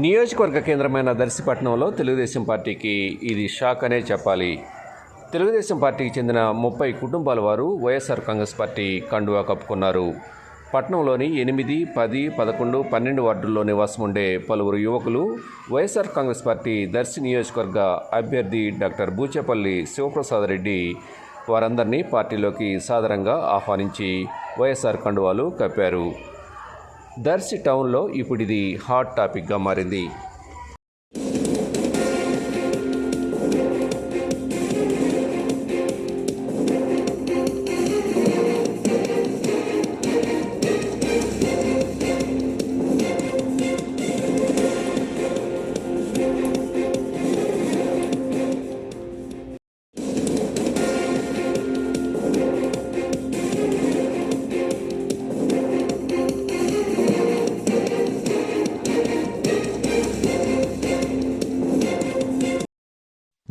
నియోజకవర్గ కేంద్రమైన దర్శిపట్నంలో తెలుగుదేశం పార్టీకి ఇది షాక్ అనే చెప్పాలి. తెలుగుదేశం పార్టీకి చెందిన ముప్పై కుటుంబాల వారు వైఎస్ఆర్ కాంగ్రెస్ పార్టీ కండువా కప్పుకున్నారు. పట్నంలోని ఎనిమిది పది పదకొండు పన్నెండు వార్డుల్లో నివాసం ఉండే పలువురు యువకులు వైఎస్ఆర్ కాంగ్రెస్ పార్టీ దర్శి నియోజకవర్గ అభ్యర్థి డాక్టర్ బూచేపల్లి శివప్రసాద్ రెడ్డి వారందరినీ పార్టీలోకి సాదరంగా ఆహ్వానించి వైఎస్ఆర్ కండువాలు కప్పారు. దర్శి టౌన్లో ఇప్పుడు ఇది హాట్ టాపిక్గా మారింది.